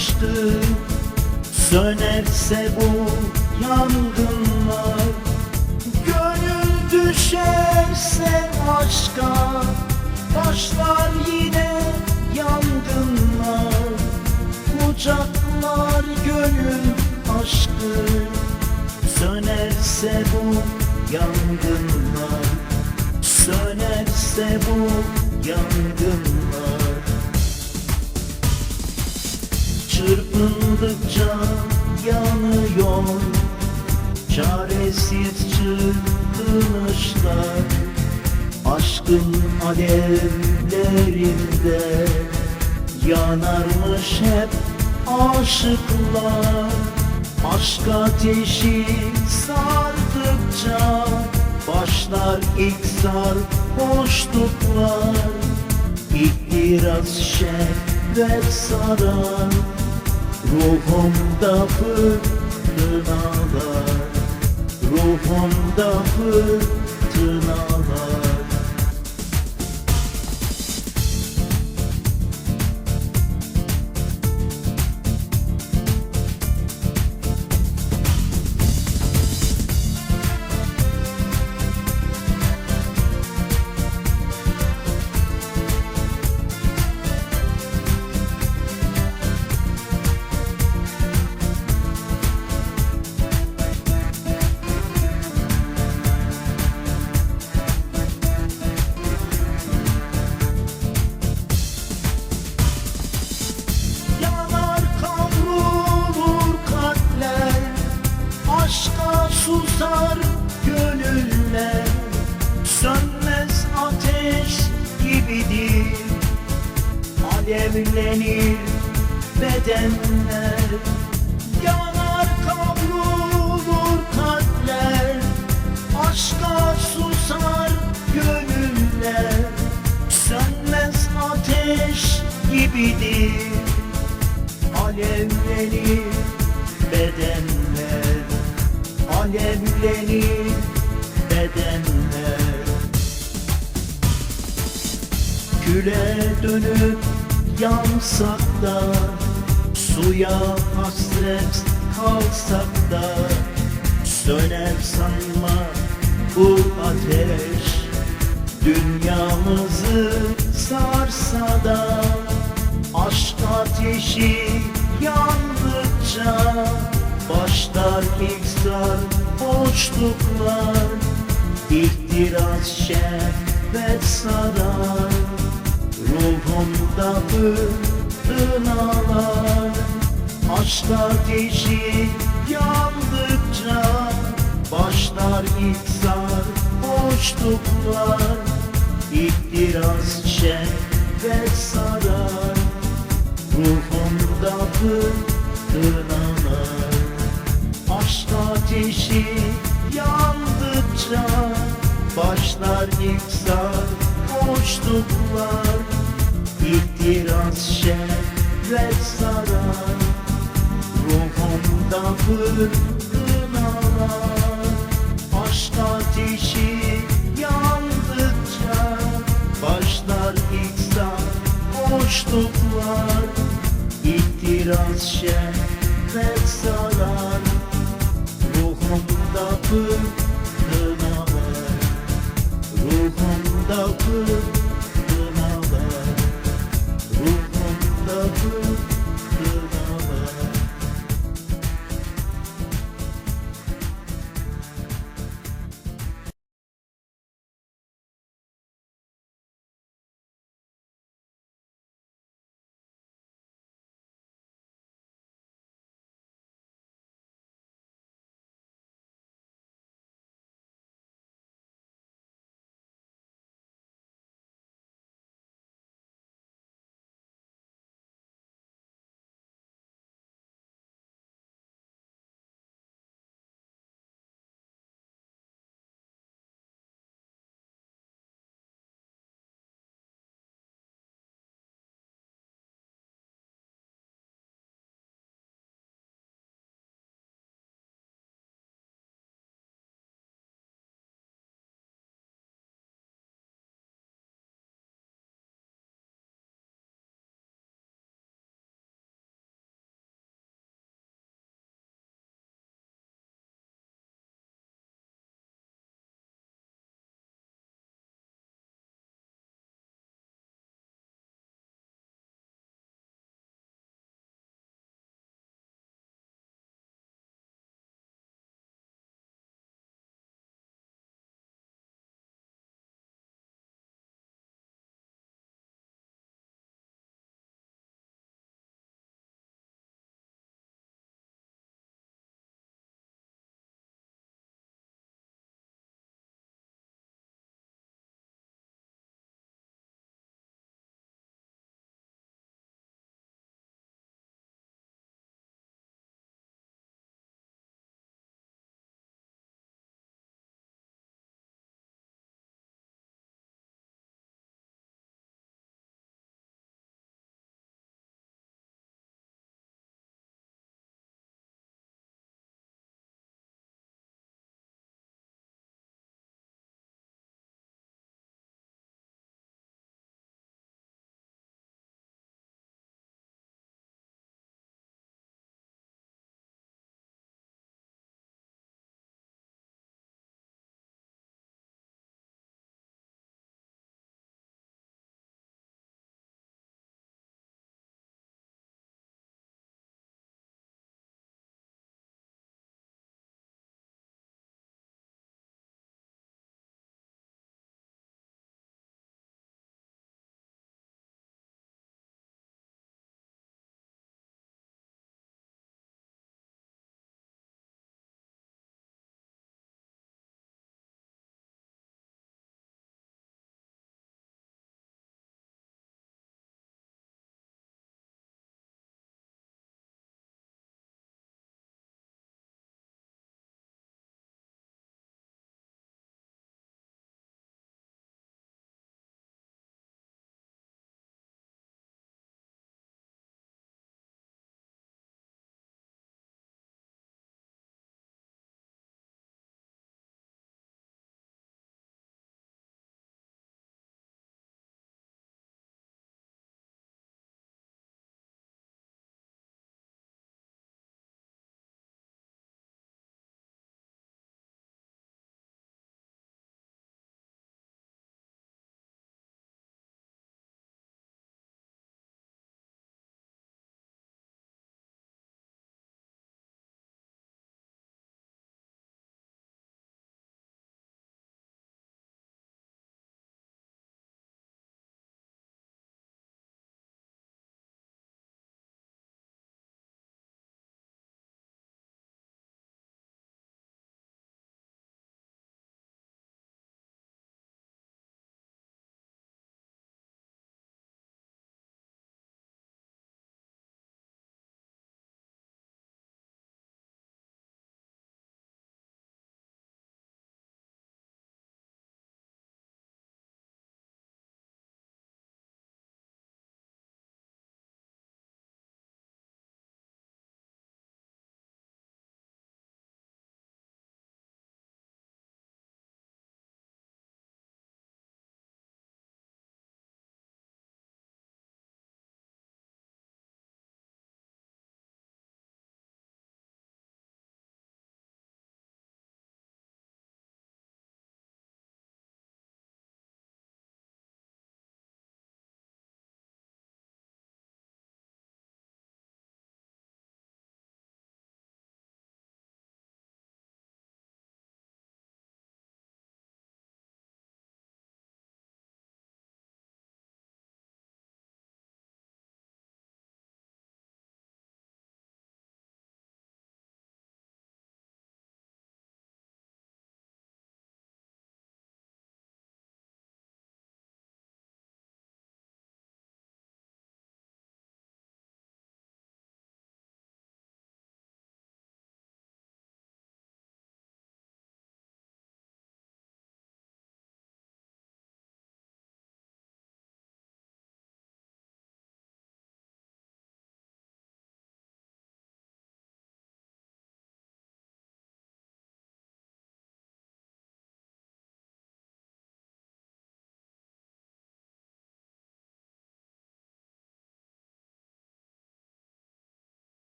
açtı Sönerse bu yangınlar Gönül düşerse aşka Başlar yine yangınlar. Bucaklar gönül aşkı Sönerse bu yangınlar. Sönerse bu yangınlar Çırpındıkça yanıyor. Çaresiz çırpınışlar Aşkın alevlerinde. Yanarmış hep aşıklar. Aşk ateşi sardıkça Başlar ilk sarhoşluklar İhtiras şehvet sarar Ruhumda fırtınalar Ruhumda fırtınalar Alevlenir bedenler. Yanar kavrulur kalpler Aşka susar gönüller. Sönmez ateş gibidir Alevlenir bedenler. Alevlenir bedenler. Küle dönüp yansak da Suya hasret kalsak da Söner sanma bu ateş. Dünyamızı sarsa da Aşk ateşi yandıkça Başlar ilk boşluklar İhtiras şehvet sarar fırtınalar Aşk ateşi yandıkça Başlar ilk boşluklar İhtiras şehvet sarar. Ruhumda fırtınalar Aşk ateşi yandıkça Başlar ilk boşluklar İhtiras şehvet sarar Ruhumda fırtınalar Aşk ateşi yandıkça Başlar ilk boşluklar. İhtiras şehvet sarar Ruhumda fırtınalar Ruhumda fırtınalar tanto